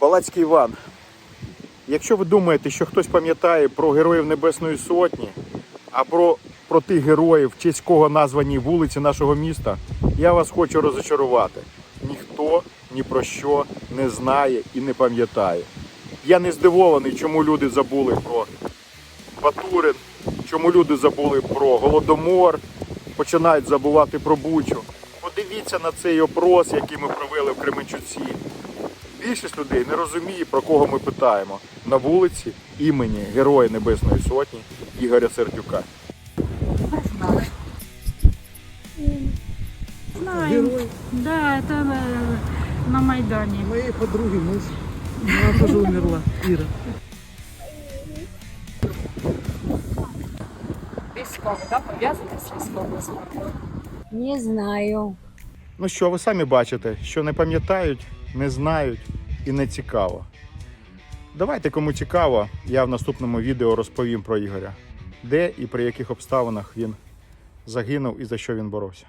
Балацький Іван. Якщо ви думаєте, що хтось пам'ятає про героїв Небесної Сотні, а про, про тих героїв, честь кого названі вулиці нашого міста, я вас хочу розочарувати. Ніхто ні про що не знає і не пам'ятає. Я не здивований, чому люди забули про Батурин, чому люди забули про Голодомор, починають забувати про Бучу. Подивіться на цей опрос, який ми провели в Кременчуці. Більшість людей не розуміє, про кого ми питаємо на вулиці імені Героя Небесної Сотні Ігоря Сердюка. Знаем. Да, это на, на Майдане. Моей подруги муж. Она тоже умерла, Ира. Військовий, да, пов'язаний з військовою. Не знаю. Ну що, ви самі бачите, що не пам'ятають, не знають і не цікаво. Давайте, кому цікаво, я в наступному відео розповім про Ігоря, де і при яких обставинах він загинув і за що він боровся.